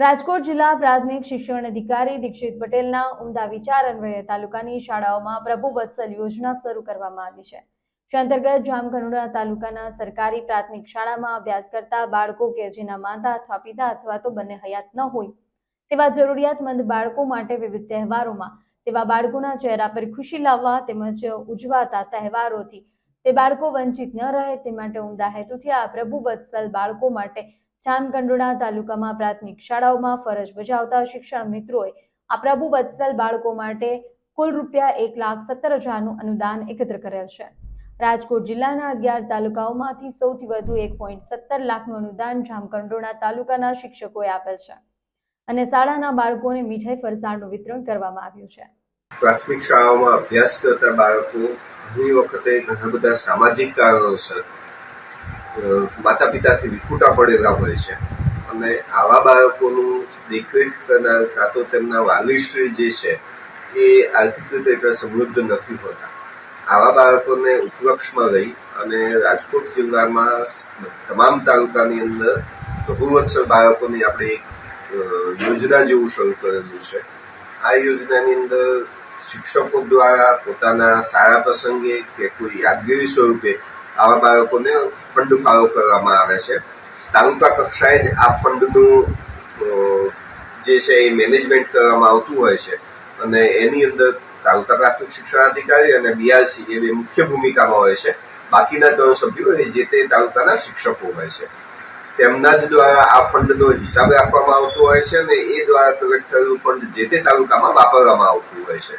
રાજકોટ જિલ્લા પ્રાથમિક શિક્ષણ અધિકારી દીક્ષિત પટેલના ઉમદા વિચાર અન્વયે તાલુકાની શાળાઓમાં પ્રભુ વત્સલ યોજના શરૂ કરવામાં આવી છે. જે અંતર્ગત જામકંડોળા તાલુકાના સરકારી પ્રાથમિક શાળામાં અભ્યાસ કરતા બાળકો કે જેના માતા અથવા પિતા અથવા તો બંને હયાત ન હોય તેવા જરૂરિયાતમંદ બાળકો માટે વિવિધ તહેવારોમાં તેવા બાળકોના ચહેરા પર ખુશી લાવવા તેમજ ઉજવાતા તહેવારોથી તે બાળકો વંચિત ન રહે તે માટે ઉમદા હેતુથી આ પ્રભુ વત્સલ બાળકો માટે જામકંડોળા તાલુકામાં પ્રાથમિક શાળાઓમાં ફરજ બજાવતા શિક્ષણ મિત્રોએ આ પ્રભુ વત્સલ બાળકો માટે કુલ રૂપિયા એક લાખ સત્તર હજારનું અનુદાન એકત્ર કરેલ છે. રાજકોટ જિલ્લાના અગિયાર તાલુકાઓમાંથી સૌથી વધુ એક પોઈન્ટ સત્તર લાખનું અનુદાન જામકંડોળા તાલુકાના શિક્ષકોએ આપેલ છે અને શાળાના બાળકોને મીઠાઈ ફરસાણનું વિતરણ કરવામાં આવ્યું છે. પ્રાથમિક શાળાઓમાં અભ્યાસ કરતા બાળકો ઘણી વખતે ઘણા બધા સામાજિક કારણોસર માતા પિતાથી વિખૂટા પડેલા હોય છે. અને આવા બાળકોનું દેખરેખ કરનાર કાં તો તેમના વાલીશ્રી જે છે, એ આર્થિક રીતે એટલા સમૃદ્ધ નથી હોતા. આવા બાળકોને ઉપલક્ષમાં લઈ અને રાજકોટ જિલ્લામાં તમામ તાલુકાની અંદર બહુવત્સર બાળકોની આપણે એક યોજના જેવું શરૂ કરેલું છે. આ યોજનાની અંદર શિક્ષકો દ્વારા પોતાના સારા પ્રસંગે કે કોઈ યાદગીરી સ્વરૂપે આવા બાળકોને ફંડ ફાળો કરવામાં આવે છે. તાલુકા કક્ષાએ જ આ ફંડનું જે છે એ મેનેજમેન્ટ કરવામાં આવતું હોય છે. અને એની અંદર તાલુકા પ્રાથમિક શિક્ષણાધિકારી અને બીઆરસી એ બે મુખ્ય ભૂમિકામાં હોય છે. બાકીના ત્રણ સભ્યો એ જે તે તાલુકાના શિક્ષકો હોય છે. તેમના જ દ્વારા આ ફંડનો હિસાબ રાખવામાં આવતો હોય છે અને એ દ્વારા કલેક્ટ થયેલું ફંડ જે તે તાલુકામાં વાપરવામાં આવતું હોય છે.